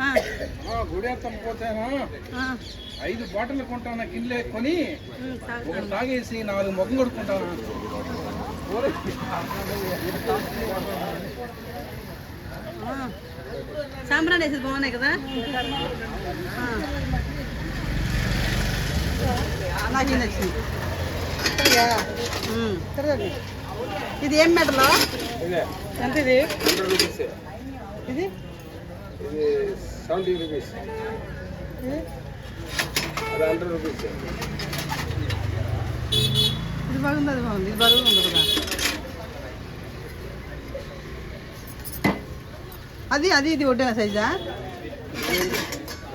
ఆ, గుడేత్తం పోతేనా ఐదు బాటిల్ కొంటాను కిన్లే కొని తాగేసి నాలుగు మొగ్గం కొడుకుంటాను సాంబ్రాన్ వేసేది బాగున్నాయి కదా? ఇది నచ్చింది? ఉమ్. ఇది ఏం మెటలో? ఇదే. ఎంత ఇది? ఇది? ఇది సెవెంటీ రూపీస్. అది హండ్రెడ్ రూపీస్. ఇది బాగుంది అది బాగుంది. ఇది బరువు ఉంది కదా. అది అది ఇది ఒడ్డిన సైజా?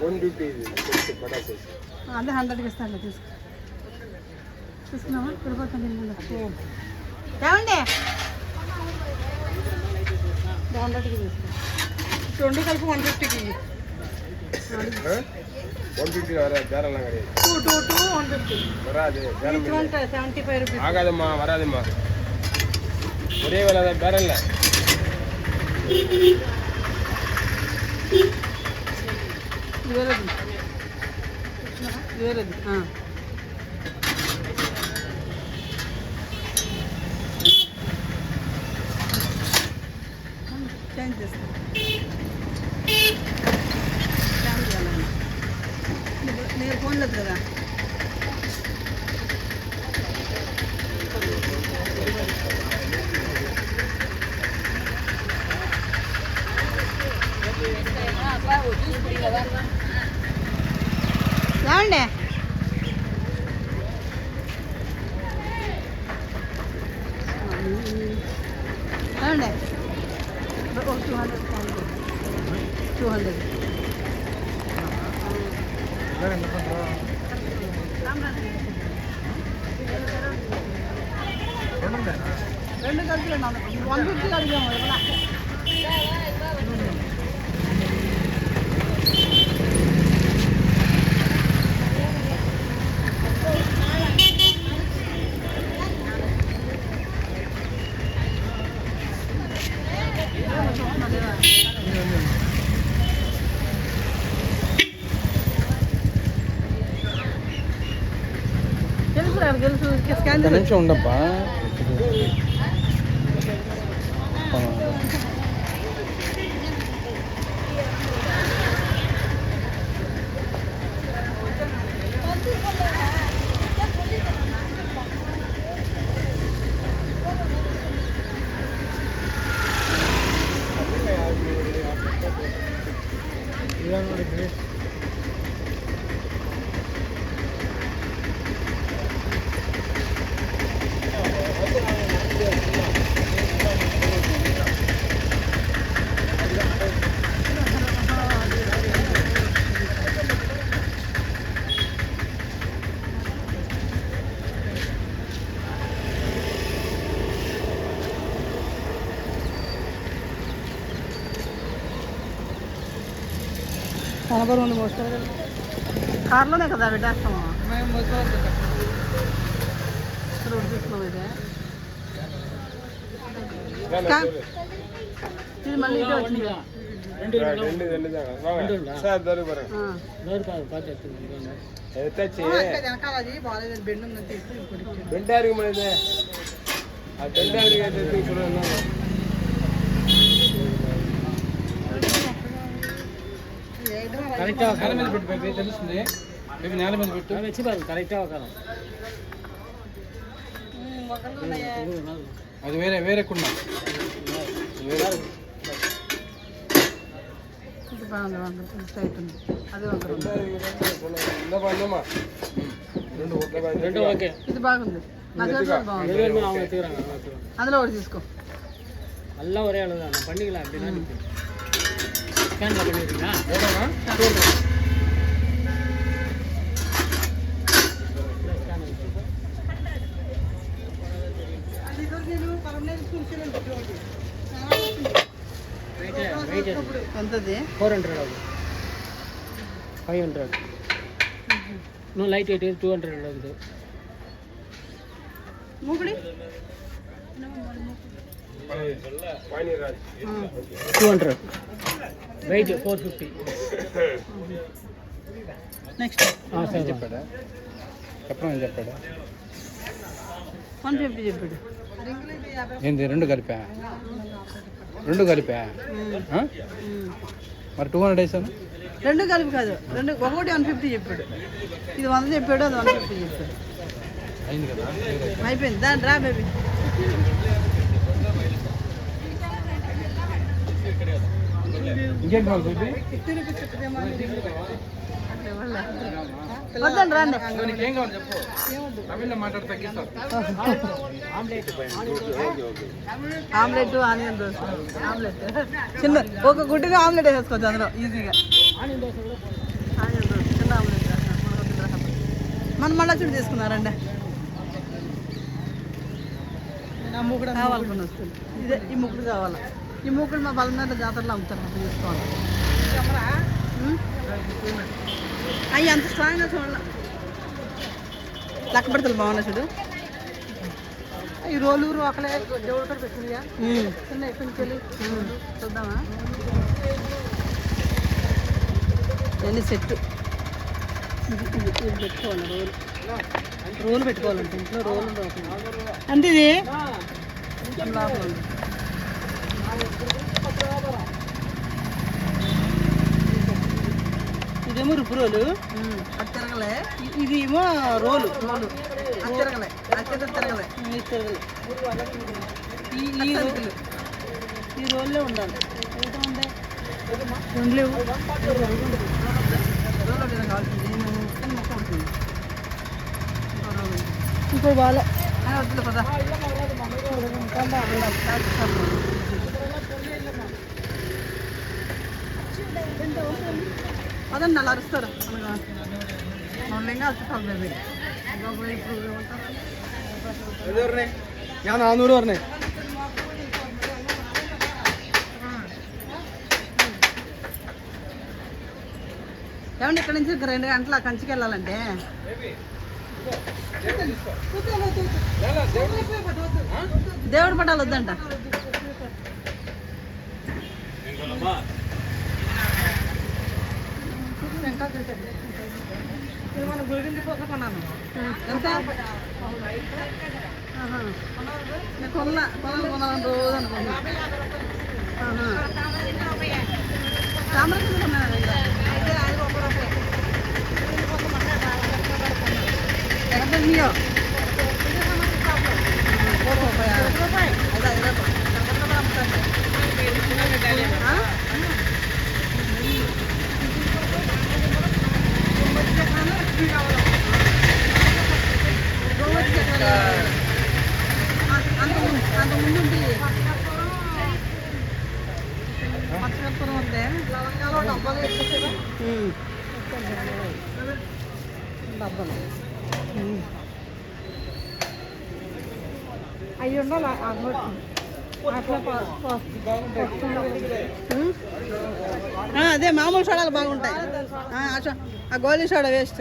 One size. అదే హండ్రెడ్కి ఇస్తాను తీసుకో. తీసుకున్నావా? తిరుపతి ఏమండి? హండ్రెడ్కి తీసుకో. రెండు కలిపి వన్ ఫిఫ్టీకి వన్ ఫిఫ్టీ బేరం two two two one fifty వరాది బేరం each one seventy five rupees ఆగాదమ్మా వరాదమ్మా ఒరే వాళ్ళ బేరంలే వేరేది వేరేది ఆ. చేంజ్ చేస్తా വേണ്ടേ ടു ഹൺഡ്രഡ് ടു ഹൺഡ്രഡ് രണ്ട് കളിച്ചിലുണ്ടാവും വൺ ഫിഫ്റ്റി കളിക്കാൻ പോയി నాకు తెలుసు స్కాన్ చేసి నిమిషం ఉండబ్బా కనబడి ఉండి మోస్తారు కార్లోనే కదా పెట్టేస్తాము మేము కా- ఇది మళ్ళీ వచ్చింది. రెండు రెండు ఉన్నాను. నేల మీద పెట్టు బేబీ, తెలుస్తుంది బేబీ నేల మీద పెట్టు ఉమ్, ఒకళ్ళు ఉన్నాయా? అది వేరే వేరే కుండ వేరే ఇది బాగుంది వంకర స్ట్రైట్ ఉంది అది వంకర ఉంది ఇందా బాగుందమ్మా రెండు ఓకే రెండు ఓకే ఇది బాగుంది నా చేతిలో బాగుంది అందులో ఒకటి తీసుకో எல்லாம் ஒரே அளவு தான் பண்ணிக்கலாம் அப்படின்னா ஸ்கேனில் பண்ணிடுறீங்களா ఏదమ్మా వెయిట్ ఎంతది ఫోర్ హండ్రెడ్ అవుతుంది ఫైవ్ హండ్రెడ్ నువ్వు లైట్ వెయిట్ టూ హండ్రెడ్ అవుతుంది మూకుడి two hundred weight four fifty next sir చెప్పాడా చెప్పమని చెప్పాడా వన్ ఫిఫ్టీ చెప్పాడు ఏంది రెండు కలిపా రెండు కలిపా ఆ? మరి టూ హండ్రెడ్ వేసాను రెండు కలిపి కాదు రెండు ఒకటి వన్ ఫిఫ్టీ చెప్పాడు ఇది వంద చెప్పాడు అది వన్ ఫిఫ్టీ చెప్పాడు అయింది కదా అయిపోయింది దాని రా బేబీ ఇంకేం కావాలి వద్దండి రండి. ఇదిగో నీకేం కావాలి చెప్పు? తమిళ్ళో మాట్లాడి తగ్గిస్తాను. Omelette onion dosa. ఆమ్లెట్. చిన్న ఒక గుడ్డుగా ఆమ్లెట్ వేసుకోవచ్చు అందులో ఈజీగా. ఆనియన్ దోశ చిన్న ఆమ్లెట్ మన మళ్ళా చూడు తీసుకున్నారండి కావాలనుకుని వస్తుంది ఇదే ఈ ముక్కుడు కావాలి? ఈ ముక్కుడు మా బలం మీద జాతరలో అమ్ముతారు అప్పుడు తీసుకోవాలి అవి అంత స్ట్రాంగ్గా చూడాలి. లక్క పెడతలు బాగున్నాయి చూడు. ఈ రోలూరు ఒకలే దేవుడు పెట్టిందిగా చిన్న చూద్దామా? ఎన్ని సెట్ ఇది ఇది ఇది పెట్టుకోవాలి రోలు. రోలు పెట్టుకోవాలంటే ఇంట్లో రోలు అంటే ఇది. ఇదేమో రుబ్బు రోలు. తిరగలే. ఇది ఏమో రోలు. రోలు. తిరగలే. తిరగలే. తిరగలే. ఈ ఈ రోలు ఈ రోల్లో ఉండాలి. రెండు లేవు ఇంకో వద్దులే పదా. అదండి అలా అరుస్తారు మళ్ళీ అరుస్తారు బేబీ ఇప్పుడు ഞാൻ നാന്നൂറ് പറഞ്ഞേ ఏమండి ఇక్కడ నుంచి ఒక రెండు గంటల కంచికి వెళ్ళాలంటే దేవుడి పటాలు వద్దంట ఎంత ఆహా. నేను కొనలా కొనాలి కొనాలని రోజు అనుకున్నా ఆహా. తామరకి కొన్నాను ఎక్కడ నీయో అంత అవి ఉండాలి అదే మామూలు సోడాలు బాగుంటాయి ఆ, ఆ సో- ఆ గోలీ సోడా వేస్ట్